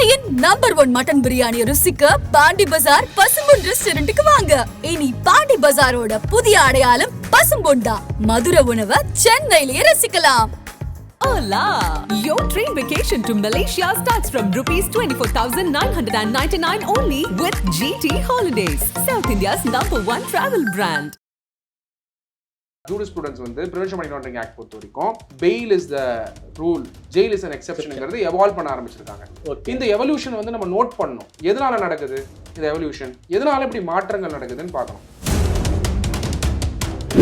சென்னையின் number one mutton biryani ருசிக்க பாண்டி பஜார் பசும்பொன் ரெஸ்டாரண்ட்டுக்கு வாங்க இனி பாண்டி பஜாரோட புதிய அடையாளம் பசும்பொன் தான் மதுரை உணவை சென்னையிலேயே ரசிக்கலாம் Hola! Your train vacation to Malaysia starts from rupees 24,999 only with GT Holidays, South India's number one travel brand. Jury students வந்து ப்ரிவென்ஷன் மணி லாண்டரிங் ஆக்ட் பொறுத்த வரைக்கும் bail is the rule jail is an எக்ஸப்ஷனுங்கிறது evolve பண்ண ஆரம்பிச்சிருக்காங்க. இந்த evolution வந்து நம்ம note பண்ணணும். எதனால நடக்குது? இந்த எவல்யூஷன் எதனால இப்படி மாற்றங்கள் நடக்குதுன்னு பார்க்கணும்.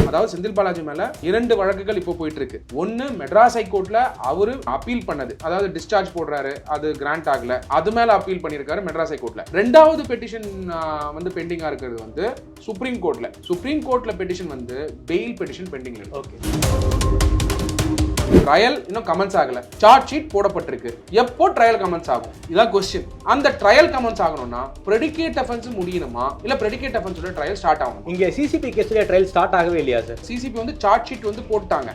அதாவது செந்தில் பாலாஜி மேல இரண்டு வழக்குகள் இப்போ போயிட்டு இருக்கு ஒன்னு மெட்ராஸ் ஹைகோர்ட்ல அவரு அப்பீல் பண்ணது. அதாவது டிஸ்சார்ஜ் போடுறாரு அது கிராண்ட் ஆகல. அது மேல அப்பீல் பண்ணியிருக்காரு மெட்ராஸ் ஹைகோர்ட்ல. ரெண்டாவது பெட்டிஷன் வந்து பெண்டிங்கா இருக்கிறது வந்து சுப்ரீம் கோர்ட்ல. சுப்ரீம் கோர்ட்ல பெட்டிஷன் வந்து பெயில் பெட்டிஷன் பெண்டிங்ல இருக்கு. ஓகே. ட்ரையல் இன்னும் கமெண்ட்ஸ் ஆகல. சார்ஜ் ஷீட் போடப்பட்டிருக்கு. எப்போ ட்ரையல் கமெண்ட்ஸ் ஆகும்? இதான் கொஸ்டின் அந்த ட்ரையல் கமெண்ட்ஸ் ஆகணும்னா ப்ரெடிகேட் அஃபென்ஸ் முடியணுமா? இல்ல ப்ரெடிகேட் அஃபென்ஸோட ட்ரையல் ஸ்டார்ட் ஆகணும்? இங்க சிசிபி கேஸ்ல ட்ரையல் ஸ்டார்ட் ஆகவே இல்லையா சார் சிசிபி வந்து சார்ஜ் ஷீட் வந்து போட்டாங்க.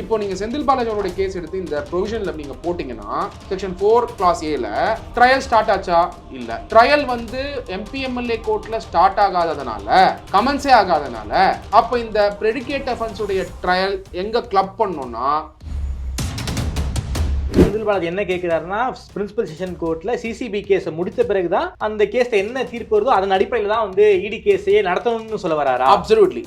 இப்போ நீங்க செந்தில் பாலாஜி அவருடைய கேஸ் எடுத்து இந்த ப்ரொவிஷன்ல நீங்க போட்டீங்கன்னா செக்ஷன் ஃபோர் கிளாஸ் ஏல ட்ரையல் ஸ்டார்ட் ஆச்சா? இல்ல. ட்ரையல் வந்து எம்பிஎம்எல்ஏ கோர்ட்ல ஸ்டார்ட் ஆகாததுனால கமெண்ட்ஸே ஆகாதனால அப்ப இந்த ப்ரெடிகேட் அஃபென்ஸ் உடைய ட்ரையல் எங்க கிளப் பண்ணோம்னா செந்தில் பாலாஜி என்ன கேட்கிறாருன்னா பிரின்சிபல் செஷன் கோர்ட்ல சிசிபி கேஸை முடித்த பிறகுதான் அந்த கேஸ்ல என்ன தீர்ப்பு வருதோ அதன் அடிப்படையில் தான் வந்து இடி கேஸையே நடத்தணும்னு சொல்ல வராரா? அப்சல்யூட்லி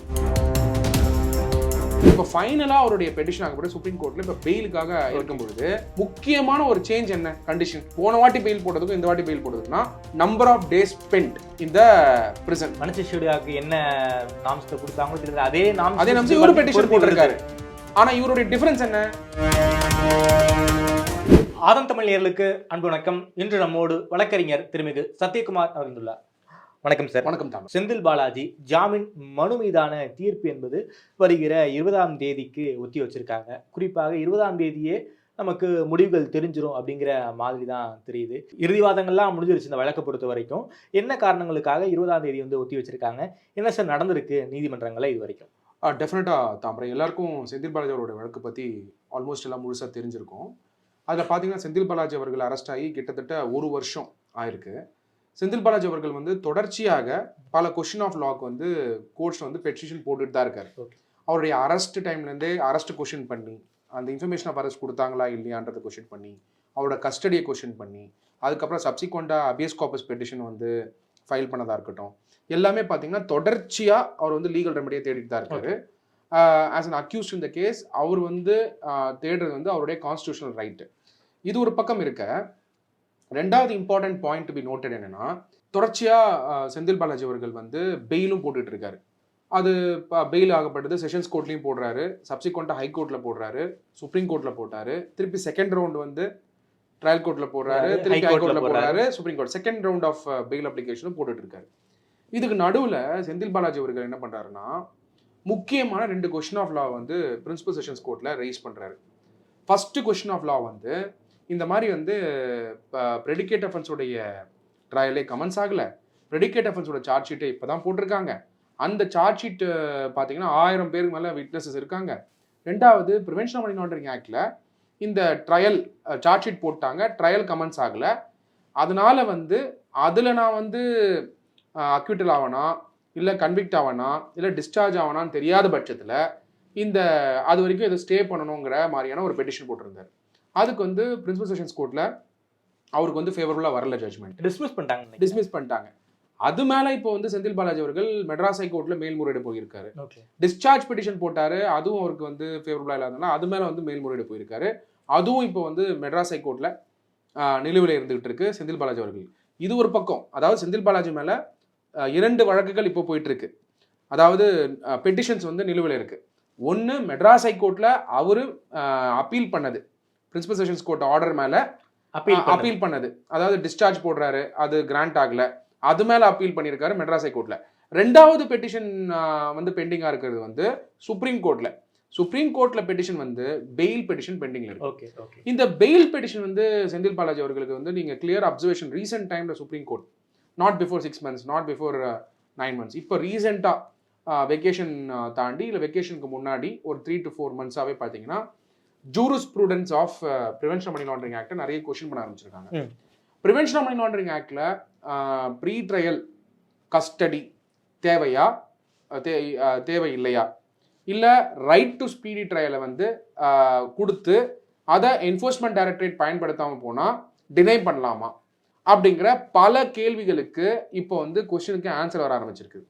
இப்போ ஃபைனலா அவருடைய பெட்டிஷன் ஆகப்பட்டு சுப்ரீம் கோர்ட்ல இப்போ பெயிலுக்காக இருக்கும் பொழுது முக்கியமான ஒரு சேஞ்ச் என்ன? கண்டிஷன் போன வாட்டி பெயில் போட்டதுக்கும் இந்த வாட்டி பெயில் போட்டதுக்குன்னா நம்பர் ஆஃப் டேஸ் ஸ்பெண்ட் இந்த பிரிசன் மனுஷியாக்கு என்ன நாம்ஸ்ல கொடுத்தாங்களோ தெரியல. அதே நாம் அதே நம்ம இவரு பெட்டிஷன் போட்டிருக்காரு. ஆனா இவருடைய டிஃபரன்ஸ் என்ன? ஆதம் தமிழ் நேயர்களுக்கு அன்பு வணக்கம். இன்று நம்மோடு வழக்கறிஞர் திருமிகு சத்யகுமார் அவர்ந்துள்ளார் வணக்கம் சார் வணக்கம் தாமஸ். செந்தில் பாலாஜி ஜாமீன் மனு மீதான தீர்ப்பு என்பது வருகிற இருபதாம் தேதிக்கு ஒத்தி வச்சிருக்காங்க. குறிப்பாக இருபதாம் தேதியே நமக்கு முடிவுகள் தெரிஞ்சிரும் அப்படிங்கிற மாதிரி தான் தெரியுது. இறுதிவாதங்கள்லாம் முடிஞ்சிருச்சு இந்த வழக்கை பொறுத்த வரைக்கும். என்ன காரணங்களுக்காக இருபதாம் தேதி வந்து ஒத்தி வச்சிருக்காங்க? என்ன சார் நடந்திருக்கு நீதிமன்றங்களில் இது வரைக்கும்? டெஃபினட்டாக தாமரை எல்லாருக்கும் செந்தில் பாலாஜி அவருடைய வழக்கு பற்றி ஆல்மோஸ்ட் எல்லாம் முழுசாக தெரிஞ்சிருக்கும். அதில் பார்த்தீங்கன்னா செந்தில் பாலாஜி அவர்கள் அரெஸ்ட் ஆகி கிட்டத்தட்ட ஒரு வருஷம் ஆயிருக்கு. செந்தில் பாலாஜி அவர்கள் வந்து தொடர்ச்சியாக பல கொஷின் ஆஃப் லாக்கு வந்து கோர்ட்ஸ் வந்து பெட்டிஷன் போட்டுட்டு தான் இருக்காரு. அவருடைய அரெஸ்ட் டைம்லேருந்தே அரெஸ்ட் கொஷின் பண்ணி அந்த இன்ஃபர்மேஷன் ஆஃப் அரெஸ்ட் கொடுத்தாங்களா இல்லையான்றதை கொஷின் பண்ணி அவரோட கஸ்டடியை கொஷின் பண்ணி அதுக்கப்புறம் சப்சிக்வெண்ட்டாக அபியஸ் காப்பஸ் பெட்டிஷன் வந்து ஃபைல் பண்ணதா இருக்கட்டும் எல்லாமே பார்த்தீங்கன்னா தொடர்ச்சியாக அவர் வந்து லீகல் ரெமடியை தேடிட்டு தான் இருக்காரு. ஆஸ் அன் அக்யூஸ்ட் இந்த கேஸ் அவர் வந்து தேடுறது வந்து அவருடைய கான்ஸ்டியூஷனல் ரைட்டு இது ஒரு பக்கம் இருக்க ரெண்டாவது important point to be noted என்னன்னா தொடர்ச்சியாக செந்தில் பாலாஜி அவர்கள் வந்து பெயிலும் போட்டுட்டு இருக்காரு. அது பெயில் ஆகப்பட்டது செஷன்ஸ் கோர்ட்லையும் போடுறாரு சப்சிக்வெண்ட்டாக ஹை கோர்ட்டில் போடுறாரு சுப்ரீம் கோர்ட்டில் போட்டாரு திருப்பி செகண்ட் ரவுண்ட் வந்து ட்ரையல் கோர்ட்டில் போடுறாரு திருப்பி High ஹை Court ல கோர்ட்டில் போடுறாரு. Supreme court second round of bail அப்ளிகேஷனும் போட்டுட்டு இருக்காரு. இதுக்கு நடுவில் செந்தில் பாலாஜி அவர்கள் என்ன பண்ணுறாருன்னா முக்கியமான ரெண்டு கொஷின் ஆஃப் லா வந்து பிரின்சிபல் செஷன்ஸ் கோர்ட்டில் ரைஸ் பண்ணுறாரு ஃபர்ஸ்ட் கொஷின் ஆஃப் லா வந்து இந்த மாதிரி வந்து ப்ரெடிகேட் அஃபென்ஸோடைய ட்ரையலே கமெண்ட்ஸ் ஆகலை. ப்ரெடிகேட் அஃபென்ஸோட சார்ஜ் ஷீட்டை இப்போ தான் போட்டிருக்காங்க. அந்த சார்ஜ் ஷீட் பார்த்தீங்கன்னா ஆயிரம் பேருக்கு மேலே விட்னஸஸ் இருக்காங்க. ரெண்டாவது ப்ரிவென்ஷன் ஆஃப் மணி லாண்டரிங் ஆக்டில் இந்த ட்ரையல் சார்ஜ் ஷீட் போட்டாங்க. ட்ரையல் கமெண்ட்ஸ் ஆகலை. அதனால வந்து அதில் நான் வந்து அக்யூட்டல் ஆவனா? இல்லை கன்விக்ட் ஆவனா? இல்லை டிஸ்சார்ஜ் ஆவனான்னு தெரியாத பட்சத்தில் இந்த அது வரைக்கும் இதை ஸ்டே பண்ணணுங்கிற மாதிரியான ஒரு பெட்டிஷன் போட்டிருந்தார். அதுக்கு வந்து பிரின்சிபல் செஷன்ஸ் கோர்ட்டில் அவருக்கு வந்து ஃபேவரபுளாக வரல ஜட்மெண்ட் டிஸ்மிஸ் பண்ணிட்டாங்க. டிஸ்மிஸ் பண்ணிட்டாங்க. அது மேலே இப்போ வந்து செந்தில் பாலாஜி அவர்கள் மெட்ராஸ் ஹைகோர்ட்டில் மேல்முறையீடு போயிருக்காரு. டிஸ்சார்ஜ் பெட்டிஷன் போட்டாரு. அதுவும் அவருக்கு வந்து ஃபேவரபுளாக இல்லாதனால அது மேலே வந்து மேல்முறையீடு போயிருக்காரு. அதுவும் இப்போ வந்து மெட்ராஸ் ஹைகோர்ட்டில் நிலுவையில் இருந்துகிட்டு இருக்கு செந்தில் பாலாஜி அவர்கள். இது ஒரு பக்கம். அதாவது செந்தில் பாலாஜி மேலே இரண்டு வழக்குகள் இப்போ போயிட்டு இருக்கு அதாவது பெட்டிஷன்ஸ் வந்து நிலுவையில் இருக்கு. ஒன்று மெட்ராஸ் ஹைகோர்ட்டில் அவரு அப்பீல் பண்ணது. பிரின்சிபல் செஷன்ஸ் கோர்ட் ஆர்டர் மேலே அப்பீல் அப்பீல் பண்ணது. அதாவது டிஸ்சார்ஜ் போடுறாரு அது கிராண்ட் ஆகல. அது மேல அப்பீல் பண்ணியிருக்காரு மெட்ராஸ் ஹைகோர்ட்ல ரெண்டாவது பெட்டிஷன் வந்து பெண்டிங்கா இருக்கிறது வந்து சுப்ரீம் கோர்ட்ல சுப்ரீம் கோர்ட்ல பெட்டிஷன் வந்து பெயில் பெட்டிஷன் பெண்டிங்ல இருக்கு. இந்த பெயில் பெட்டிஷன் வந்து செந்தில் பாலாஜி அவர்களுக்கு வந்து நீங்க கிளியர் அப்சர்வேஷன் ரீசெண்ட் டைம்ல supreme court not before six months not before nine months இப்போ ரீசெண்டாக வெக்கேஷன் தாண்டி இல்லை வெக்கேஷனுக்கு முன்னாடி ஒரு த்ரீ டு ஃபோர் மந்த்ஸாகவே பார்த்தீங்கன்னா jurisprudence of prevention money laundering ஆக்டை நிறைய கொஷின் பண்ண ஆரம்பிச்சிருக்காங்க. ப்ரிவென்ஷன் மணி லாண்டரிங் ஆக்டில் ப்ரீ ட்ரையல் கஸ்டடி தேவையா? தே தேவை இல்லையா இல்லை ரைட் டு ஸ்பீடி ட்ரையலை வந்து கொடுத்து அதை என்ஃபோர்ஸ்மெண்ட் டைரக்டரேட் பயன்படுத்தாமல் போனால் டினை பண்ணலாமா? அப்படிங்கிற பல கேள்விகளுக்கு இப்போ வந்து கொஷினுக்கு ஆன்சர் வர ஆரம்பிச்சிருக்கு.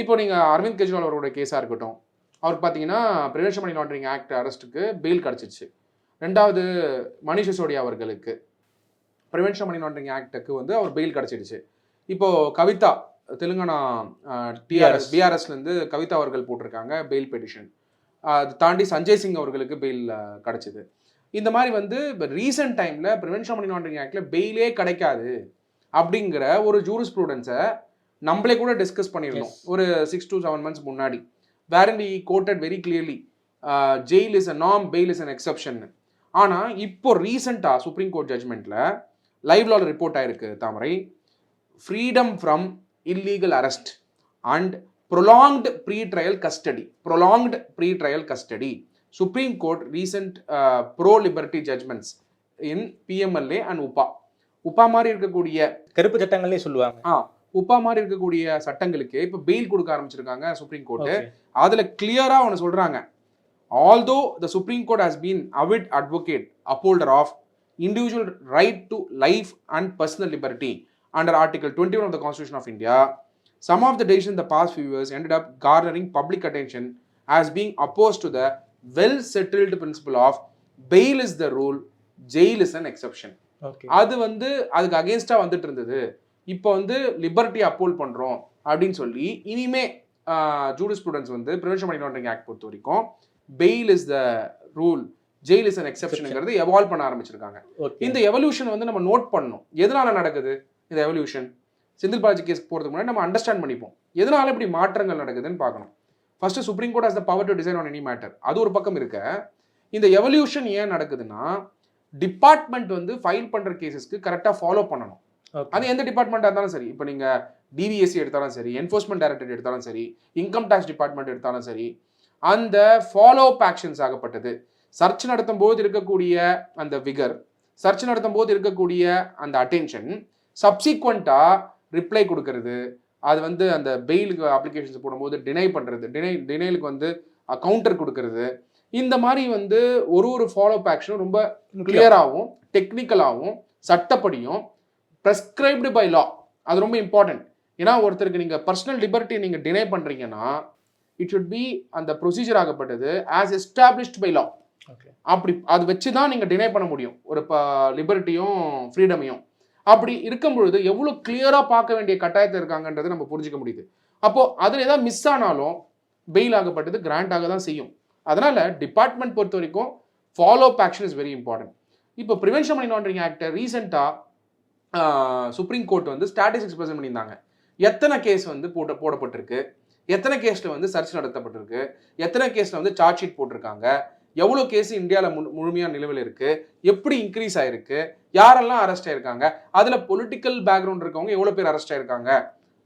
இப்போ நீங்கள் அரவிந்த் கெஜ்ரிவால் அவரோட கேஸாக இருக்கட்டும் அவருக்கு பார்த்தீங்கன்னா ப்ரிவென்ஷன் மணி லாண்டரிங் ஆக்ட் அரெஸ்ட்டுக்கு பெயில் கிடச்சிச்சு ரெண்டாவது மணிஷ் சிசோடியா அவர்களுக்கு. ப்ரிவென்ஷன் மணி லாண்டரிங் ஆக்டுக்கு வந்து அவர் பெயில் கிடச்சிடுச்சு இப்போ கவிதா தெலுங்கானா டிஆர்எஸ் பிஆர்எஸ்லேருந்து கவிதா அவர்கள் போட்டிருக்காங்க பெயில் பெட்டிஷன் அது தாண்டி சஞ்சய் சிங் அவர்களுக்கு பெயில் கிடச்சிது. இந்த மாதிரி வந்து இப்போ ரீசெண்ட் டைமில் ப்ரிவென்ஷன் மணி லாண்டரிங் ஆக்டில் பெயிலே கிடைக்காது அப்படிங்கிற ஒரு ஜூரிஸ் ப்ரூடன்ஸை நம்மளே கூட டிஸ்கஸ் பண்ணியிருந்தோம். ஒரு சிக்ஸ் to செவன் மந்த்ஸ் முன்னாடி. Wherein we quoted very clearly jail is a நாம் பெயில் இஸ் அன் எக்ஸப்ஷன் ஆனால் இப்போ ரீசெண்டாக சுப்ரீம் கோர்ட் ஜட்மெண்ட்டில் லைவ் லால ரிப்போர்ட் ஆயிருக்கு Thamarai. Freedom from illegal arrest and prolonged pre trial custody prolonged pre trial custody supreme court recent pro liberty judgments in PMLA and UAPA UAPA மாதிரி இருக்கக்கூடிய கருப்பு சட்டங்களே சொல்லுவாங்க. ஆ உப்பா மாதிரி இருக்கக்கூடிய சட்டங்களுக்கு இப்போ பெயில் கொடுக்க ஆரம்பிச்சிருக்காங்க சுப்ரீம் கோர்ட் Okay. அதுல கிளியரா ஒன்று சொல்றாங்க. Although the supreme court has been avid advocate upholder of individual right to life and personal liberty under article twenty one of the constitution of India some of the decision the past few years up garnering public attention as being opposed to the well settled principle of bail is the rule jail is an exception. Okay அது வந்து அதுக்கு அகேன்ஸ்டா வந்துட்டு இருந்தது. இப்போ வந்து liberty அப்போல் பண்றோம் அப்படின்னு சொல்லி இனிமே ஜூடிஸ் ஸ்டூடெண்ட்ஸ் வந்து ப்ரிவென்ஷன் லாண்டரிங் ஆக்ட் பொறுத்த வரைக்கும் bail is the rule jail is an எக்ஸப்ஷனுங்கிறது evolve பண்ண ஆரம்பிச்சிருக்காங்க. இந்த எவல்யூஷன் வந்து நம்ம நோட் பண்ணணும். எதனால நடக்குது இந்த எவல்யூஷன் செந்தில் பாலாஜி கேஸ் போகிறதுக்கு முன்னாடி நம்ம அண்டர்ஸ்டாண்ட் பண்ணிப்போம். எதனால இப்படி மாற்றங்கள் நடக்குதுன்னு பார்க்கணும். First supreme court has the power to decide on any matter அது ஒரு பக்கம் இருக்க. இந்த எவல்யூஷன் ஏன் நடக்குதுன்னா டிபார்ட்மெண்ட் வந்து ஃபைல் பண்ற கேசஸ்க்கு கரெக்டாக ஃபாலோ பண்ணணும். அது எந்த டிபார்ட்மெண்ட்டாக இருந்தாலும் சரி. இப்போ நீங்கள் டிவிஎஸ்சி எடுத்தாலும் சரி என்ஃபோர்ஸ்மெண்ட் டைரக்டரேட் எடுத்தாலும் சரி இன்கம் டேக்ஸ் டிபார்ட்மெண்ட் எடுத்தாலும் சரி அந்த ஃபாலோ அப் ஆக்ஷன்ஸ் ஆகப்பட்டது. சர்ச் நடத்தும் போது இருக்கக்கூடிய அந்த விகர் சர்ச் நடத்தும் போது இருக்கக்கூடிய அந்த அட்டென்ஷன் சப்சிக்வெண்ட்டாக ரிப்ளை கொடுக்கறது. அது வந்து அந்த பெயிலுக்கு அப்ளிகேஷன்ஸ் போடும்போது டினை பண்ணுறது டினை டினைலுக்கு வந்து கவுண்டர் கொடுக்கறது. இந்த மாதிரி வந்து ஒரு ஒரு ஃபாலோ அப் ஆக்ஷனும் ரொம்ப கிளியராகவும் டெக்னிக்கலாகவும் சட்டப்படியும் prescribed பை லா அது ரொம்ப இம்பார்ட்டன்ட் ஏன்னா ஒருத்தருக்கு நீங்கள் பர்சனல் லிபர்ட்டி நீங்கள் டினை பண்ணுறீங்கன்னா இட் should பி அந்த ப்ரொசீஜர் ஆகப்பட்டது ஆஸ் எஸ்டாப்ளிஷ்ட் பை லா அப்படி அது வச்சு தான் நீங்கள் டினை பண்ண முடியும். ஒரு ப லிபர்ட்டியும் ஃப்ரீடமையும் அப்படி இருக்கும் பொழுது எவ்வளோ கிளியராக பார்க்க வேண்டிய கட்டாயத்தில் இருக்காங்கன்றதை நம்ம புரிஞ்சுக்க முடியுது. அப்போது அதில் ஏதாவது மிஸ் ஆனாலும் பெயில் ஆகப்பட்டது கிராண்ட் ஆக தான் செய்யும். அதனால் டிபார்ட்மெண்ட் பொறுத்த வரைக்கும் follow up action is very important இப்போ ப்ரிவென்ஷன் மணி லாண்டரிங் ஆக்டை ரீசெண்டாக சுப்ரீம் கோர்ட் வந்து ஸ்டாட்டிஸ்டிக்ஸ் ப்ரெசென்ட் பண்ணியிருந்தாங்க. எத்தனை கேஸ் வந்து போட்ட போடப்பட்டிருக்கு? எத்தனை கேஸில் வந்து சர்ச் நடத்தப்பட்டிருக்கு? எத்தனை கேஸில் வந்து சார்ஜ் ஷீட் போட்டிருக்காங்க? எவ்வளோ கேஸ் இந்தியாவில் மு முழுமையாக நிலுவையில் இருக்கு? எப்படி இன்க்ரீஸ் ஆயிருக்கு? யாரெல்லாம் அரெஸ்ட் ஆயிருக்காங்க? அதில் பொலிட்டிக்கல் பேக்ரவுண்ட் இருக்கவங்க எவ்வளோ பேர் அரெஸ்ட் ஆயிருக்காங்க?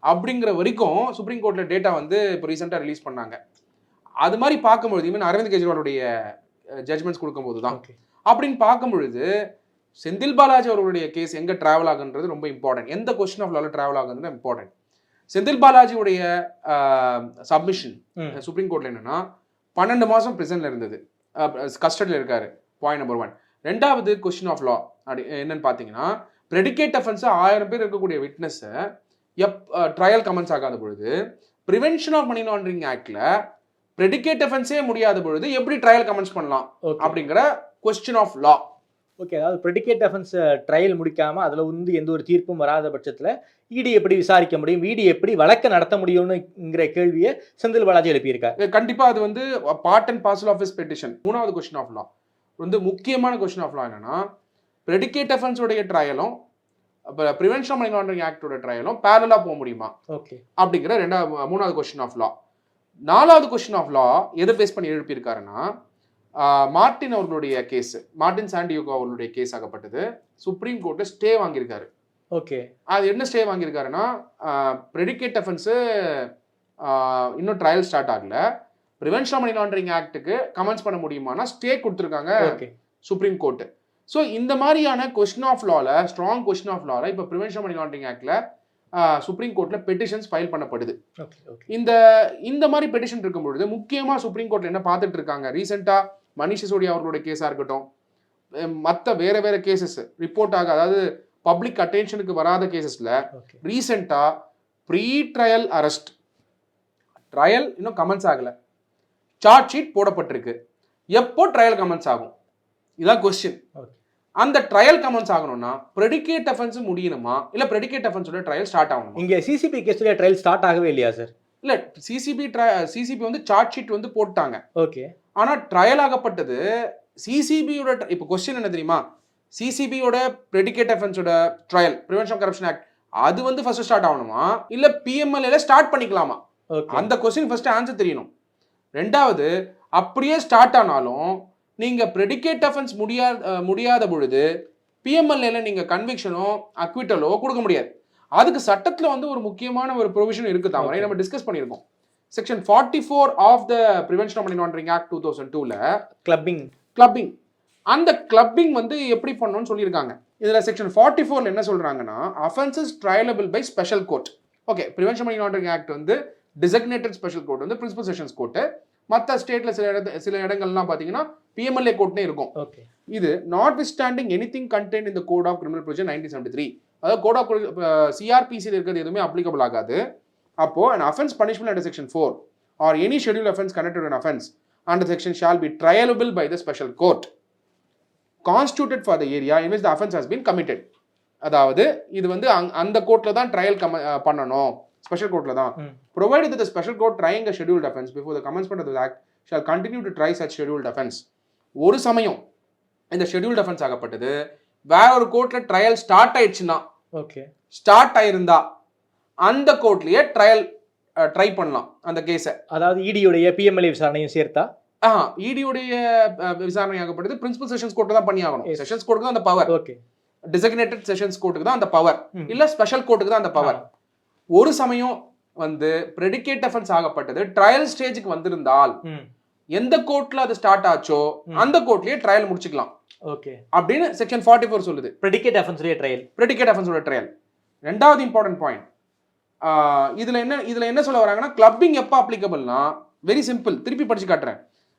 அப்படிங்கிற வரைக்கும் சுப்ரீம் கோர்ட்டில் டேட்டா வந்து இப்போ ரீசெண்டாக ரிலீஸ் பண்ணாங்க. அது மாதிரி பார்க்கும்பொழுது ஈவன் அரவிந்த் கெஜ்ரிவாலுடைய ஜட்மெண்ட்ஸ் கொடுக்கும்போது தான் அப்படின்னு பார்க்கும் பொழுது செந்தில் பாலாஜி அவர்களுடைய கேஸ் எங்க டிராவல் ஆகுன்றது ரொம்ப இம்பார்ட்டன்ட் எந்த கொஸ்டின் ஆஃப் லால டிராவல் ஆகுன்றது இம்பார்ட்டன்ட் செந்தில் பாலாஜியுடைய சப்மிஷன். சுப்ரீம் கோர்ட்ல என்னன்னா பன்னெண்டு மாசம் பிரிசன்ல இருந்தது. கஸ்டடியில் இருக்காரு. பாயிண்ட் நம்பர் ஒன் ரெண்டாவது கொஸ்டின் ஆஃப் லா அப்படி என்னன்னு பார்த்தீங்கன்னா ப்ரெடிகேட் அஃபென்ஸ் ஆயிரம் பேர் இருக்கக்கூடிய விட்னஸை எப் ட்ரையல் கமெண்ட்ஸ் ஆகாத பொழுது ப்ரிவென்ஷன் ஆஃப் மணி லாண்டரிங் ஆக்ட்ல ப்ரெடிகேட் அஃபென்ஸே முடியாத பொழுது எப்படி ட்ரையல் கமெண்ட்ஸ் பண்ணலாம் அப்படிங்கிற கொஸ்டின் ஆஃப் லா ஓகே அதாவது ப்ரெடிகேட் அஃபென்ஸ் ட்ரையல் முடிக்காம அதுல வந்து எந்த ஒரு தீர்ப்பும் வராத பட்சத்துல இடி எப்படி விசாரிக்க முடியும்? இடி எப்படி வழக்க நடத்த முடியும்னுங்கிற கேள்வியை செந்தில் பாலாஜி எழுப்பியிருக்காரு. கண்டிப்பா அது வந்து part and parcel of his petition மூணாவது கொஸ்டின் ஆஃப் லா வந்து முக்கியமான கொஸ்டின் ஆஃப் லா என்னன்னா ப்ரெடிகேட் அஃபென்ஸோடைய ட்ரையலும் இப்போ ப்ரிவென்ஷன் மணி லாண்டரிங் ஆக்டோட ட்ரையலும் பேரலாக போக முடியுமா? ஓகே அப்படிங்கிற ரெண்டாவது மூணாவது கொஸ்டின் ஆஃப் லா நாலாவது கொஸ்டின் ஆஃப் லா எதை பேஸ் பண்ணி எழுப்பியிருக்காருன்னா ஆஹ், மார்ட்டின் அவர்களுடைய கேஸ் மார்ட்டின் சாண்டியோகோ அவர்களுடைய கேஸ் ஆகப்பட்டது சுப்ரீம் கோர்ட்டில் ஸ்டே வாங்கியிருக்காரு. ஓகே. அது என்ன ஸ்டே வாங்கியிருக்காருன்னா ப்ரெடிகேட் அஃபென்ஸு இன்னும் ட்ரையல் ஸ்டார்ட் ஆகல. ப்ரிவென்ஷன் மணி லாண்டரிங் ஆக்ட்டுக்கு கமெண்ட்ஸ் பண்ண முடியுமானா ஸ்டே கொடுத்துருக்காங்க ஓகே. சுப்ரீம் கோர்ட் ஸோ இந்த மாதிரியான கொஸ்டின் ஆஃப் லால ஸ்ட்ராங் கொஸ்டின் ஆஃப் லால இப்போ ப்ரிவென்ஷன் மணி லாண்டரிங் ஆக்ட்ல சுப்ரீம் கோர்ட்ல பெட்டிஷன்ஸ் ஃபைல் பண்ணப்படுது. இந்த இந்த மாதிரி பெட்டிஷன் இருக்கும் பொழுது முக்கியமா சுப்ரீம் கோர்ட்ல என்ன பார்த்துட்டு இருக்காங்க? ரீசெண்டா மணிஷ் சிசோடியா அவர்களுடைய கேஸா இருக்கட்டும். மற்ற வேற வேற கேசஸ் ரிப்போர்ட் ஆக அதாவது பப்ளிக் அட்டென்ஷனுக்கு வராத கேசஸ்ல ஓகே ரீசெண்டா ப்ரீ ட்ரையல் அரெஸ்ட் ட்ரையல் இன்னும் கமெண்ட்ஸ் ஆகல. சார்ஜ் ஷீட் போடப்பட்டிருக்கு. எப்போ ட்ரையல் கமெண்ட்ஸ் ஆகும்? இதான் கொஸ்டின். அந்த ட்ரையல் கமெண்ட்ஸ் ஆகணும்னா ப்ரெடிகேட் அஃபென்ஸ் முடியணுமா? இல்ல ப்ரெடிகேட் அஃபென்ஸோட ட்ரையல் ஸ்டார்ட் ஆகணுமா? இங்க சிசிபி கேஸுடைய ட்ரையல் ஸ்டார்ட் ஆகவே இல்லையா சார் இல்ல சிசிபி சிசிபி வந்து சார்ஜ் ஷீட் வந்து போட்டாங்க. ஓகே ஆனா ட்ரையல் ஆகப்பட்டது. சிசிபியோட இப்போ கொஸ்டின் என்ன தெரியுமா? சிசிபியோட ப்ரெடிகேட் அஃபென்ஸோட ட்ரையல் ப்ரிவென்ஷன் கரப்ஷன் ஆக்ட் அது வந்து ஃபர்ஸ்ட் ஸ்டார்ட் ஆகணுமா? இல்ல பிஎம்எல்ஏல ஸ்டார்ட் பண்ணிக்கலாமா? அந்த கொஸ்டின் ஃபர்ஸ்ட் ஆன்சர் தெரியணும். ரெண்டாவது அப்படியே ஸ்டார்ட் ஆனாலும் நீங்க ப்ரெடிகேட் அஃபென்ஸ் முடியாத முடியாத பொழுது பிஎம்எல்ஏல நீங்க கன்விக்ஷனோ அக்விட்டலோ கொடுக்க முடியாது. அதுக்கு சட்டத்துல வந்து ஒரு முக்கியமான ஒரு ப்ரொவிஷன் இருக்கு தாமரை Okay. நம்ம டிஸ்கஸ் பண்ணியிருக்கோம். Section forty four of the prevention money laundering act two thousand டூல கிளப்பிங் கிளப்பிங் அந்த கிளப்பிங் வந்து எப்படி பண்ணணும்னு சொல்லியிருக்காங்க. இதுல செக்ஷன் ஃபார்ட்டி ஃபோர்ல என்ன சொல்றாங்கன்னா offences triable by special court okay prevention money laundering act வந்து டிசக்னேட்டட் ஸ்பெஷல் கோர்ட் வந்து பிரின்சிபல் செஷன்ஸ் கோர்ட் மற்ற ஸ்டேட்ல சில இடத்து சில இடங்கள்லாம் பாத்தீங்கன்னா பிஎம்எல்ஏ கோர்ட்னே இருக்கும். ஓகே இது notwithstanding anything contained இந்த code of criminal procedure nineteen seventy three அதாவது கோட் ஆஃப் சிஆர்பிசியில் இருக்கிறது எதுவுமே அப்ளிகபிள் ஆகாது. அப்போ an offense punishable under section 4 or any scheduled offense connected to an offense under section shall be trialable by the special court constituted for the area in which the offense has been committed அதாவது இது வந்து அங்க- அந்த கோர்ட்ல தான் trial பண்ணணும் special கோர்ட்ல தான் the special court trying a scheduled offense before the commencement of the act shall continue to try such scheduled offense ஒரு சமயம் இந்த scheduled offense ஆகப்பட்டது வேற ஒரு கோர்ட்ல ட்ரையல் ஸ்டார்ட் ஆயிடுச்சுன்னா ஓகே ஸ்டார்ட் ஆயிருந்தா அந்த கோர்ட்லயே ட்ரையல் ட்ரை பண்ணலாம் அந்த கேஸை அதாவது E இடியுடைய பிஎம்எல்ஏ விசாரணையும் சேர்த்தா? ஆஹா இடியுடைய விசாரணை ஆகப்பட்டது பிரின்சிபல் செஷன்ஸ் கோர்ட் தான் பண்ணி ஆகணும் Yes. செஷன்ஸ் கோர்ட்டுக்கு தான் அந்த பவர் ஓகே டிசக்னேட்டட் செஷன்ஸ் கோர்ட்டுக்கு தான் அந்த பவர் ம். இல்ல ஸ்பெஷல் கோர்ட்டுக்கு தான் அந்த பவர் ஒரு சமயம் வந்து ப்ரெடிகேட் அஃபென்ஸ் ஆகப்பட்டது ட்ரையல் ஸ்டேஜுக்கு வந்திருந்தால் ம் எந்த கோர்ட்ல அது ஸ்டார்ட் ஆச்சோ ம். அந்த கோர்ட்லயே ட்ரையல் முடிச்சுக்கலாம். ஓகே அப்படின்னு செக்ஷன் ஃபார்ட்டி ஃபோர் சொல்லுது. ப்ரெடிகேட் அஃபென்ஸுடைய ட்ரையல் ப்ரெடிகேட் அஃபென்ஸோட ட்ரையல் ரெண்டாவது இம்பார்ட்டன்ட் பாயிண்ட் இதுல என்ன இதுல என்ன சொல்ல வராங்கன்னா கிளப்பிங் எப்போ அப்ளிகபிள்னா வெரி சிம்பிள் திருப்பி படிச்சு காட்டுறேன்.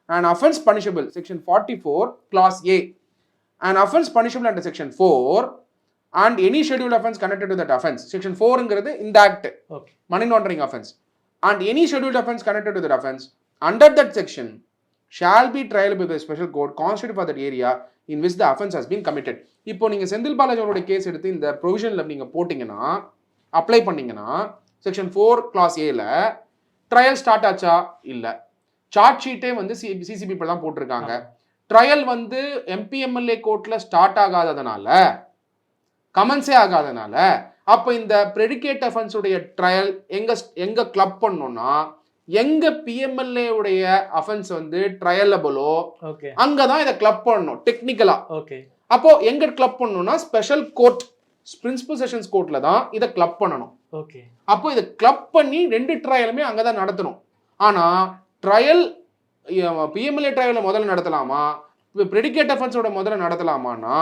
And offence punishable section forty four class A and offence punishable under section four and any schedule offence connected to that offence section ஃபோருங்கிறது இந்த act laundering offense. And any scheduled offense connected to that offense under that section shall be trial by the special court constituted for that area in which the offense has been committed. இப்போ நீங்க செந்தில் பாலாஜி அவருடைய case எடுத்து இந்த ப்ரொவிஷன்ல நீங்க போட்டீங்கன்னா apply பண்ணீங்கன்னா section four class ஏல ட்ரையல் ஸ்டார்ட் ஆச்சா? இல்ல. சார்ஜ் ஷீட்டே வந்து சிசிபி தான் போட்டிருக்காங்க. ட்ரையல் வந்து எம்பிஎம்எல்ஏ கோர்ட்ல ஸ்டார்ட் ஆகாததுனால கமெண்ட்ஸே ஆகாதனால அப்போ இந்த ப்ரெடிகேட் அஃபென்ஸ் உடைய ட்ரையல் எங்க எங்க கிளப் பண்ணோம்னா எங்க பிஎம்எல்ஏ உடைய அஃபென்ஸ் வந்து ட்ரையலபிளோ ஓகே அங்கதான் இதை கிளப் பண்ணணும் டெக்னிக்கலா ஓகே அப்போ எங்க கிளப் பண்ணணும்னா ஸ்பெஷல் கோர்ட் பிரின்சிபல் செஷன்ஸ் கோர்ட்ல தான் இதை கிளப் பண்ணணும். ஓகே அப்போ இதை கிளப் பண்ணி ரெண்டு ட்ரையலுமே அங்கதான் நடத்தணும். ஆனா ட்ரையல் பிஎம்எல்ஏ ட்ரையலை முதல்ல நடத்தலாமா? ப்ரெடிகேட் அஃபென்ஸோட முதல்ல நடத்தலாமான்னா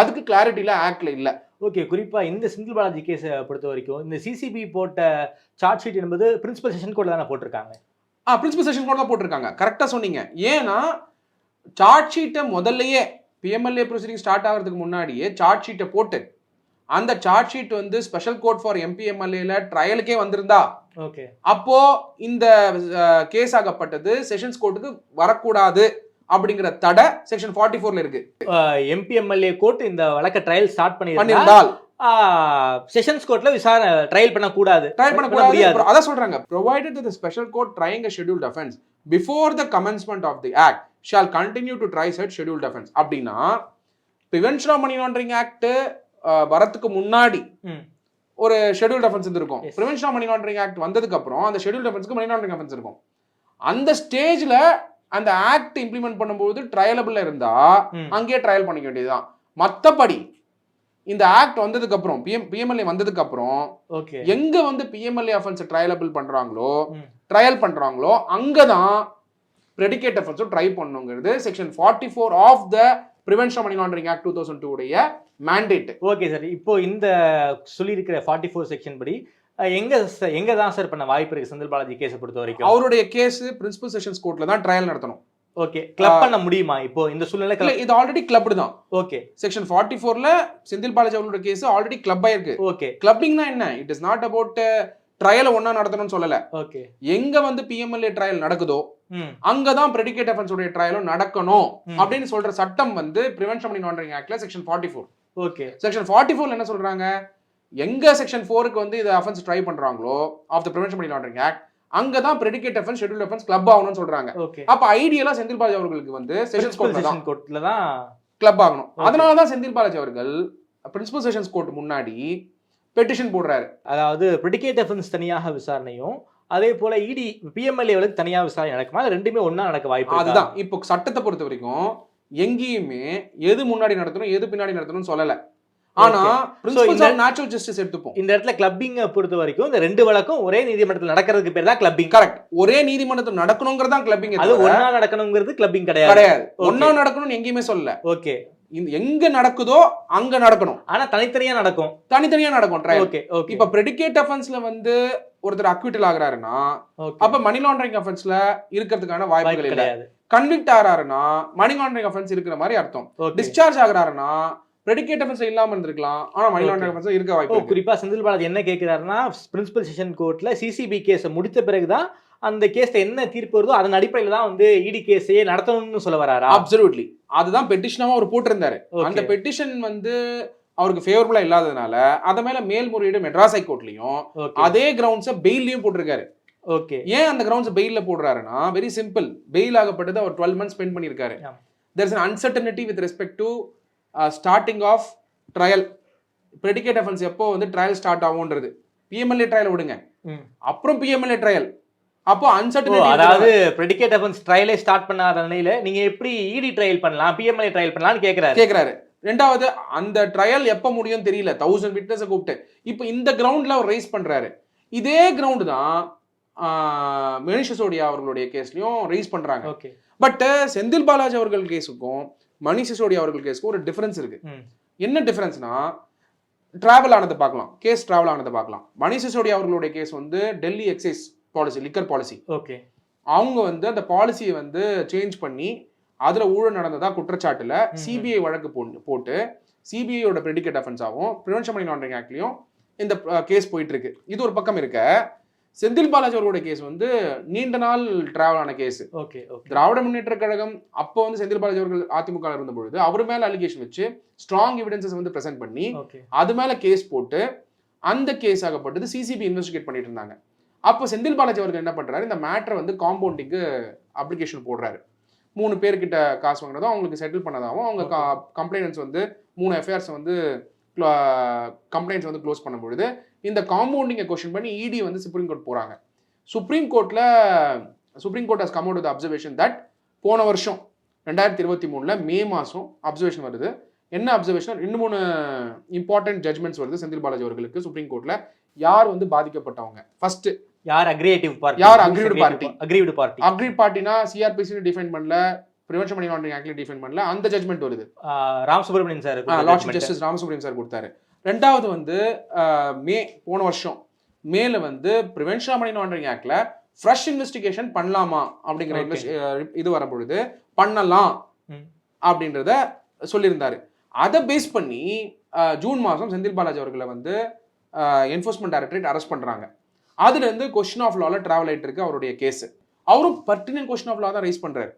அதுக்கு கிளாரிட்டியில ஆக்ட்ல இல்ல. ஓகே குறிப்பா இந்த செந்தில் பாலாஜி கேஸை பொறுத்த வரைக்கும் இந்த சிசிபி போட்ட சார்ஜ் ஷீட் என்பது பிரின்சிபல் செஷன் கோர்ட்ல தானே போட்டிருக்காங்க? ஆ பிரின்சிபல் செஷன் கூட தான் போட்டிருக்காங்க. கரெக்டாக சொன்னீங்க. ஏன்னா சார்ஜ் ஷீட்டை முதல்லயே பிஎம்எல்ஏ ப்ரொசீடிங் ஸ்டார்ட் ஆகிறதுக்கு முன்னாடியே சார்ஜ் ஷீட்டை போட்டு அந்த சார்ஜ் ஷீட் வந்து ஸ்பெஷல் கோர்ட் ஃபார் எம்பிஎம்எல்ஏல ட்ரையலுக்கே வந்திருந்தா. ஓகே அப்போ இந்த கேஸ் ஆகப்பட்டது செஷன்ஸ் கோர்ட்டுக்கு வரக்கூடாது அப்படிங்கிற தடை செக்ஷன் ஃபார்ட்டி ஃபோர்ல இருக்கு. எம்பிஎம்எல்ஏ கோர்ட் இந்த வழக்க ட்ரையல் ஸ்டார்ட் பண்ணியிருந்தா பண்ணியிருந்தால். செஷன்ஸ் கோர்ட்ல விசாரணை ட்ரையல் பண்ணக்கூடாது. ட்ரையல் பண்ண பண்ணக்கூடாது அதான் சொல்றாங்க. Provided the special court trying a scheduled offence before the commencement of the act shall continue to try such scheduled offence அப்படின்னா prevention of money laundering act வரத்துக்கு முன்னாடி. ஒரு ஷெட்யூல்ட் அஃபென்ஸ் இருந்திருக்கும். Prevention of money laundering act வந்ததுக்கு அப்புறம் அந்த scheduled அஃபென்ஸ்க்கு money laundering offence இருக்கும் அந்த ஸ்டேஜ்ல அந்த ஆக்ட் இம்ப்ளிமெண்ட் பண்ணும்போது ட்ரையலபிள் இருந்தா. அங்கேயே ட்ரையல் பண்ணிக்க வேண்டியதுதான் மத்தபடி இந்த ஆக்ட் வந்ததுக்கு அப்புறம் பிஎம் பிஎம்எல்ஏ வந்ததுக்கு அப்புறம் ஓகே எங்க வந்து பிஎம்எல்ஏ அஃபென்ஸ் ட்ரையலபிள் பண்றாங்களோ. ட்ரையல் பண்றாங்களோ அங்கதான் ப்ரெடிகேட் அஃபென்ஸும் try பண்ணுங்கிறது section forty four of the prevention money laundering act two thousand two உடைய மேண்டேட் ஓகே சார் இப்போ இந்த சொல்லியிருக்கிற ஃபார்ட்டி ஃபோர் செக்ஷன் படி எங்க எங்க தான் சார் பண்ண வாய்ப்பு இருக்கு? செந்தில் பாலாஜி கேஸை பொறுத்த வரைக்கும். அவருடைய கேஸ் பிரின்சிபல் செஷன்ஸ் கோர்ட்ல தான் ட்ரையல் நடத்தணும். ஓகே கிளப் பண்ண முடியுமா? இப்போ இந்த சூழ்நிலை இது ஆல்ரெடி கிளப்டு தான். ஓகே செக்ஷன் ஃபார்ட்டி ஃபோர்ல செந்தில் பாலாஜி அவர்களோட கேஸ் ஆல்ரெடி கிளப் ஆயிருக்கு. ஓகே கிளப்பிங்னா என்ன? இட் இஸ் நாட் அபவுட் ட்ரையலை ஒன்னா நடத்தணும்னு சொல்லல. ஓகே எங்க வந்து பிஎம்எல்ஏ ட்ரையல் நடக்குதோ அங்கதான் ப்ரெடிகேட் அஃபென்ஸ் உடைய ட்ரையலும் நடக்கணும். அப்படின்னு சொல்ற சட்டம் வந்து prevention laundering ஆக்ட்ல section forty four okay section forty ஃபோர்ல என்ன சொல்றாங்க? எங்க செக்ஷன் ஃபோருக்கு வந்து இது அஃபென்ஸ் ட்ரை பண்றாங்களோ of the prevention money laundering act அங்கதான் predicate offence schedule offence club ஆகணும்னு சொல்றாங்க. ஓகே அப்ப ஐடியலா செந்தில் பாலாஜி அவர்களுக்கு வந்து செஷன்ஸ் கோர்ட்ல தான் தான் கிளப் ஆகணும். அதனால தான் செந்தில் பாலாஜி அவர்கள் பிரின்சிபல் செஷன்ஸ் கோர்ட் முன்னாடி பெட்டிஷன் போடுறாரு. அதாவது ப்ரெடிகேட் அஃபென்ஸ் தனியாக விசாரணையும் அதே போல இடி பிஎம்எல்ஏவுக்கு தனியாக விசாரணை நடக்குமா? ரெண்டுமே ஒண்ணா நடக்க வாய்ப்பு? அதுதான். இப்போ சட்டத்தை பொறுத்த வரைக்கும் எங்கேயுமே எது முன்னாடி நடத்தணும் எது பின்னாடி நடத்தணும்னு சொல்லல. ஆனா பிரின்சிபல்ஸ் ஆஃப் நேச்சுரல் ஜஸ்டிஸ் எடுத்துப்போம். இந்த இடத்துல கிளப்பிங்கை பொறுத்த வரைக்கும் இந்த ரெண்டு வழக்கும் ஒரே நீதிமன்றத்தில் நடக்கிறதுக்கு பேர் தான் கிளப்பிங் கரெக்ட் ஒரே நீதிமன்றத்தில் நடக்கணுங்கிறது தான் கிளப்பிங் அது ஒண்ணா நடக்கணுங்கிறது கிளப்பிங் கிடையாது. ஒன்னா நடக்கணும்னு எங்கேயுமே சொல்லல. ஓகே எங்க நடக்குதோ அங்க நடக்கணும். ஆனா தனித்தனியா நடக்கும். தனித்தனியா நடக்கும் ட்ரையல் ஓகே ஓகே இப்ப ப்ரெடிகேட் அஃபென்ஸ்ல வந்து ஒருத்தர் அக்விட்டல் ஆகுறாருன்னா அப்ப மணி லாண்டரிங் அஃபென்ஸ்ல இருக்கிறதுக்கான வாய்ப்புகள் கிடையாது. கன்விக்ட் ஆறாருன்னா மணி லாண்டரிங் அஃபென்ஸ் இருக்கிற மாதிரி அர்த்தம். டிஸ்சார்ஜ் ஆகுறாருன்னா ப்ரெடிகேட் அஃபென்ஸ் இல்லாம இருந்திருக்கலாம். ஆனா மணி. லாண்டரிங் அஃபென்ஸ் இருக்க வாய்ப்பு. குறிப்பா செந்தில் பாலாஜி என்ன கேட்கிறாருன்னா பிரின்சிபல் செஷன் கோர்ட்ல சிசிபி கேஸை முடித்த பிறகுதான் அந்த கேஸ்ல என்ன தீர்ப்பு வருதோ அதன் அடிப்படையில தான் வந்து இடி கேஸையே நடத்தணும்னு சொல்ல வராரா? அப்சல்யூட்லி அதுதான் பெட்டிஷனாவும் அவர் போட்டிருந்தாரு. அந்த பெட்டிஷன் வந்து அவருக்கு ஃபேவரபிளா இல்லாததுனால அத மேல மேல்முறையீடு மெட்ராஸ் ஹைகோர்ட்லயும் அதே கிரவுண்ட்ஸை பெயிலையும் போட்டிருக்காரு. ஓகே. ஏன் அந்த கிரவுண்ட்ஸ் பெயில்ல போடுறாருன்னா வெரி சிம்பிள் பெயில் ஆகப்பட்டது அவர் டுவெல் மந்த்ஸ் ஸ்பெண்ட் பண்ணியிருக்காரு. There is uncertainty with respect to starting of trial predicate offence எப்போ வந்து ட்ரையல் ஸ்டார்ட் ஆகும்ன்றது. பிஎம்எல்ஏ ட்ரையல் விடுங்க. ம். அப்புறம் பிஎம்எல்ஏ ட்ரையல் அப்போ ஓ, அன்சர்டனிட்டி அதாவது ப்ரெடிகேட் அஃபென்ஸ் ட்ரையலே ஸ்டார்ட் பண்ணாத நிலையில நீங்க எப்படி இடி ட்ரையல் பண்ணலாம் பிஎம்எல்ஏ ட்ரையல் பண்ணலாம்னு கேக்குறாரு. கேக்குறாரு. ரெண்டாவது அந்த ட்ரையல் எப்ப முடியும் தெரியல. தௌசண்ட் விட்னஸை கூப்பிட்டு. இப்போ இந்த கிரவுண்ட்ல அவர் ரைஸ் பண்றாரு. இதே கிரவுண்ட் தான் மெனிஷ் சிசோடியா அவர்களுடைய கேஸ்லயும் ரைஸ் பண்றாங்க. ஓகே. பட் செந்தில் பாலாஜி அவர்கள் கேஸுக்கும் மணி சிசோடியா அவர்கள் கேஸுக்கும் ஒரு டிஃபரன்ஸ் இருக்கு. என்ன டிஃபரன்ஸ்னா டிராவல் ஆனதை பார்க்கலாம். கேஸ் டிராவல் ஆனதை பார்க்கலாம். மணி சிசோடியா அவர்களுடைய கேஸ் வந்து Delhi excise policy liquor policy okay. அவங்க வந்து அந்த பாலிசியை வந்து சேஞ்ச் பண்ணி அதுல ஊழல் நடந்ததா குற்றச்சாட்டுல சிபிஐ வழக்கு போட்டு சிபிஐயோட ப்ரெடிகேட் அஃபென்ஸ் ஆகும் ப்ரிவென்ஷன் மணி லாண்டரிங் ஆக்ட்லயும் இந்த கேஸ் போயிட்டு இருக்கு. இது ஒரு பக்கம் இருக்க செந்தில் பாலாஜி அவர்களோட கேஸ் வந்து நீண்ட நாள் டிராவல் ஆன கேஸ் ஓகே திராவிட முன்னேற்ற கழகம் அப்போ வந்து செந்தில் பாலாஜி அவர்கள் அதிமுக இருந்த பொழுது அவர் மேல அலிகேஷன் வச்சு ஸ்ட்ராங் எவிடன்சஸ் வந்து பிரசன்ட் பண்ணி அது மேல கேஸ் போட்டு அந்த கேஸ் ஆகப்பட்டது சிசிபி இன்வெஸ்டிகேட் பண்ணிட்டு இருந்தாங்க. அப்போ செந்தில் பாலாஜி அவர்கள் என்ன பண்றாரு? இந்த மேட்டரை வந்து காம்பவுண்டிங்க்கு அப்ளிகேஷன் போடுறாரு. மூணு பேர்கிட்ட காசு வாங்கினதும் அவங்களுக்கு செட்டில் பண்ணதாகவும் அவங்க கம்ப்ளைண்ட்ஸ் வந்து மூணு எஃப்ஐஆர்ஸ் வந்து கம்ப்ளைண்ட்ஸ் வந்து க்ளோஸ் பண்ணும் பொழுது இந்த காம்பவுண்டிங்கை கொஸ்டின் பண்ணி இடி வந்து சுப்ரீம் கோர்ட் போறாங்க. சுப்ரீம் கோர்ட்ல supreme court has come out with observation that போன வருஷம் ரெண்டாயிரத்தி இருபத்தி மூணுல மே மாசம் அப்சர்வேஷன் வருது. என்ன அப்சர்வேஷன் ரெண்டு மூணு இம்பார்ட்டன்ட் ஜட்மெண்ட்ஸ் வருது செந்தில் பாலாஜி அவர்களுக்கு சுப்ரீம் கோர்ட்ல யார் வந்து பாதிக்கப்பட்டவங்க? ஃபர்ஸ்ட் யார்? அக்ரியேட்டிவ் பார்ட்டி யார்? Aggrieved party? Aggrieved party agri பார்ட்டினா சிஆர்பிசி டிஃபைன் பண்ணல ப்ரிவென்ஷன் மணி லாண்டரிங் ஆக்ட்ல டிஃபைன் பண்ணல அந்த ஜட்மெண்ட் வருது. Ram Subramanian sir lord justice Ramasubramaniam sir கொடுத்தாரு. ரெண்டாவது வந்து மே போன வருஷம். மேல வந்து ப்ரிவென்ஷன் மணி லாண்டரிங் ஆக்ட்ல ஃப்ரெஷ் இன்வெஸ்டிகேஷன் பண்ணலாமா அப்படிங்கிற இது வரும்பொழுது பண்ணலாம் ம். அப்படின்றத சொல்லியிருந்தாரு. அதை பேஸ் பண்ணி ஜூன் மாதம் செந்தில் பாலாஜி அவர்களை வந்து என்ஃபோர்ஸ்மெண்ட் டைரக்டரேட் அரெஸ்ட் பண்றாங்க. அதுல இருந்து கொஸ்டின் ஆஃப் லால டிராவல் ஆயிட்டு இருக்கு அவருடைய கேஸ் அவரும் பர்டினன்ட் கொஸ்டின் ஆஃப் லா தான் ரைஸ் பண்றாரு.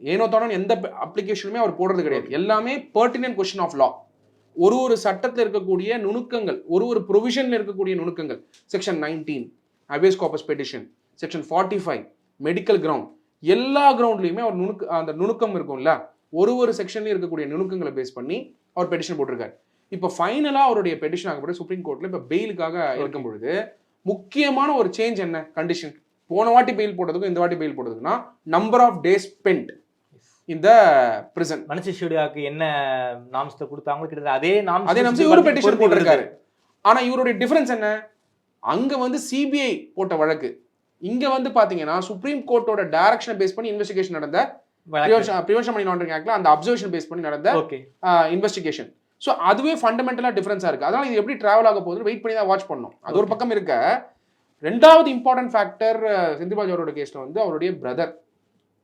ஏனோ தானோ எந்த அப்ளிகேஷனுமே அவர் போடுறது கிடையாது. எல்லாமே பர்டினன்ட் கொஸ்டின் ஆஃப் லா ஒரு ஒரு சட்டத்தில் இருக்கக்கூடிய நுணுக்கங்கள் ஒரு ஒரு ப்ரொவிஷன்ல இருக்கக்கூடிய நுணுக்கங்கள். Section nineteen habeas corpus petition section forty five medical ground எல்லா கிரவுண்ட்லையுமே அவர் நுணுக்க அந்த நுணுக்கம் இருக்கும்ல. ஒரு ஒரு செக்ஷன்லையும் இருக்கக்கூடிய நுணுக்கங்களை பேஸ் பண்ணி அவர் பெட்டிஷன் போட்டிருக்காரு. இப்போ ஃபைனலாக அவருடைய பெட்டிஷன் ஆகப்பட்டு சுப்ரீம் கோர்ட்ல இப்போ பெயிலுக்காக இருக்கும் பொழுது முக்கியமான ஒரு சேஞ்ச் என்ன? கண்டிஷன் போன வாட்டி பெயில் போட்டதுக்கும் இந்த வாட்டி பெயில் போட்டதுக்குன்னா நம்பர் ஆஃப் டேஸ் ஸ்பெண்ட் இந்த பிரிசன் மனுஷ ஸ்டுடியோக்கு என்ன நாம்ஸ்ல கொடுத்தாங்களோ கிட்டத்தட்ட அதே நாம்ஸ் அதே நிமிஷம் இவரு பெட்டிஷன் போட்டிருக்காரு. ஆனா இவருடைய டிஃபரன்ஸ் என்ன? அங்க வந்து சிபிஐ போட்ட வழக்கு. இங்க வந்து பாத்தீங்கன்னா சுப்ரீம் கோர்ட்டோட டைரக்ஷனை பேஸ் பண்ணி இன்வெஸ்டிகேஷன் நடந்த ப்ரிவென்ஷன் மணி லாண்டரிங் ஆக்ட்ல அந்த அப்சர்வேஷன் பேஸ் பண்ணி நடந்த இன்வெஸ்டிகேஷன் ஸோ அதுவே ஃபண்டமெண்டலாக டிஃபரன்ஸாக இருக்குது அதனால இது எப்படி ட்ராவல் ஆக போகுதுன்னு வெயிட் பண்ணி தான் வாட்ச் பண்ணணும். அது ஒரு பக்கம் இருக்க. ரெண்டாவது இம்பார்ட்டன்ட் ஃபேக்டர் செந்தில்பாஜ் அவரோட கேஸில் வந்து அவருடைய பிரதர்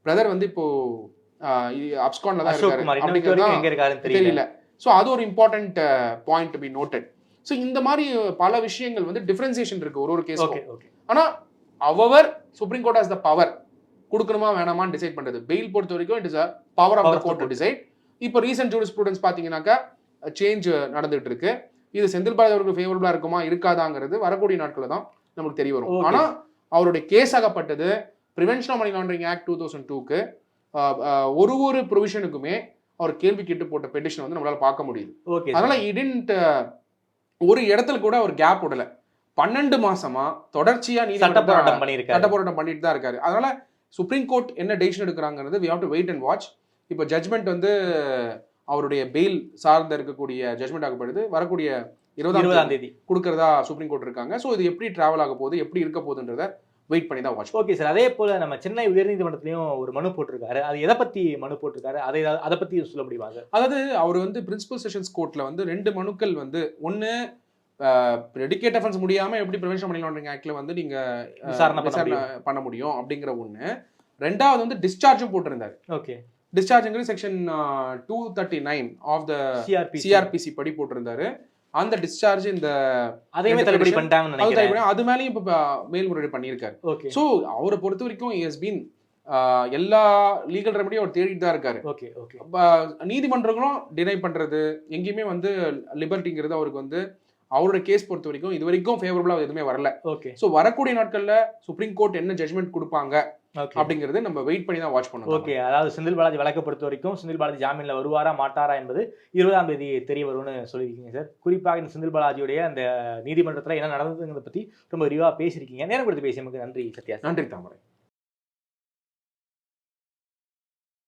பிரதர் வந்து இப்போ அப்ஸ்கான்ல தான் இருக்காரு. தெரியல. ஸோ அது ஒரு important point to be noted so இந்த மாதிரி பல விஷயங்கள் வந்து டிஃபரன்சியேஷன் இருக்கு ஒரு ஒரு ஓகே ஆனா அவர் supreme court has the power கொடுக்கணுமா வேணாமான்னு டிசைட் பண்றது. பெயில் பொறுத்த வரைக்கும் it is a power of the court to decide இப்போ ரீசெண்ட் ஜூடிஸ் ஸ்டூடெண்ட்ஸ் பாத்தீங்கன்னாக்கா சேஞ்ச் நடந்துட்டு இருக்கு இது செந்தில் பாலாஜி அவர்களுக்கு ஃபேவரபிளா இருக்குமா இருக்காதாங்கிறது வரக்கூடிய நாட்கள் தான் நமக்கு தெரிய வரும். Okay. ஆனா அவருடைய case ஆகப்பட்டது prevention of money laundering act two thousand டூக்கு ஒரு ஒரு ப்ரொவிஷனுக்குமே அவர் கேள்வி கேட்டு போட்ட பெட்டிஷன் வந்து நம்மளால பார்க்க முடியுது. ஓகே அதனால இடின்ட் ஒரு இடத்துல கூட ஒரு கேப் விடல. பன்னெண்டு மாசமா தொடர்ச்சியா சட்ட நீதிமன்ற போராட்டம் பண்ணியிருக்காரு. சட்ட போராட்டம் பண்ணிட்டு தான் இருக்காரு. அதனால சுப்ரீம் கோர்ட் என்ன decision எடுக்கிறாங்கிறது we have to wait and watch இப்போ ஜட்மெண்ட் வந்து அவருடைய பெயில் சார்ந்த இருக்கக்கூடிய ஜட்மெண்ட் ஆகப்படுது. வரக்கூடிய இருபதாம் தேதி கொடுக்கறதா சுப்ரீம் கோர்ட் இருக்காங்க. ஸோ இது எப்படி டிராவல் ஆக போகுது எப்படி இருக்க போகுதுன்றத வெயிட் பண்ணி தான் வாட்ச் ஓகே சார் அதே போல நம்ம சென்னை உயர்நீதிமன்றத்திலயும் ஒரு மனு போட்டிருக்காரு. அது எதை பத்தி மனு போட்டிருக்காரு? அதை அதை பத்தி சொல்ல முடியுமா சார் அதாவது அவர் வந்து பிரின்சிபல் செஷன்ஸ் கோர்ட்ல வந்து ரெண்டு மனுக்கள் வந்து ஒன்னு ப்ரெடிகேட் அஃபென்ஸ் முடியாம எப்படி ப்ரிவென்ஷன் மணி லாண்டரிங் ஆக்ட்ல வந்து நீங்க அஹ், விசாரணை பண்ண முடியும். அப்படிங்கிற ஒண்ணு. ரெண்டாவது வந்து டிஸ்சார்ஜும் போட்டிருந்தாரு. Okay டிஸ்சார்ஜ்ங்கிறது section two thirty nine of the CRP CrPC படி போட்டிருந்தாரு. அந்த டிஸ்சார்ஜ் இந்த அதையுமே தள்ளுபடி பண்ணிட்டாங்கன்னு அது நினைக்கிறேன். அது மேலேயும் இப்போ மேல்முறையீடு பண்ணியிருக்காரு. ஓகே. ஸோ அவரை பொறுத்த வரைக்கும் எஸ் பீன் எல்லா லீகல் ரெமடியும் அவர் தேடிட்டு தான் இருக்காரு. Okay okay. நீதிமன்றங்களும் டினை பண்றது எங்கேயுமே வந்து லிபர்ட்டிங்கிறது அவருக்கு வந்து அவரோட கேஸ் பொறுத்த வரைக்கும் இது வரைக்கும் ஃபேவரபிளா எதுவுமே வரல. ஓகே. ஸோ வரக்கூடிய நாட்கள்ல சுப்ரீம் கோர்ட் என்ன ஜட்மெண்ட் கொடுப்பாங்க? அப்படிங்கிறது நம்ம வெயிட் பண்ணி தான் வாட்ச் பண்ணணும். ஓகே அதாவது செந்தில் பாலாஜி வழக்கை பொறுத்த வரைக்கும் செந்தில் பாலாஜி ஜாமீன்ல வருவாரா மாட்டாரா என்பது இருபதாம் தேதி தெரிய வரும்னு சொல்லியிருக்கீங்க சார். குறிப்பாக இந்த செந்தில் பாலாஜியுடைய அந்த நீதிமன்றத்தில் என்ன நடந்ததுங்கிறத பத்தி ரொம்ப விரிவாக பேசியிருக்கீங்க. நேரம் கொடுத்து பேசியமைக்கு நன்றி சத்யா. நன்றி தாமரை.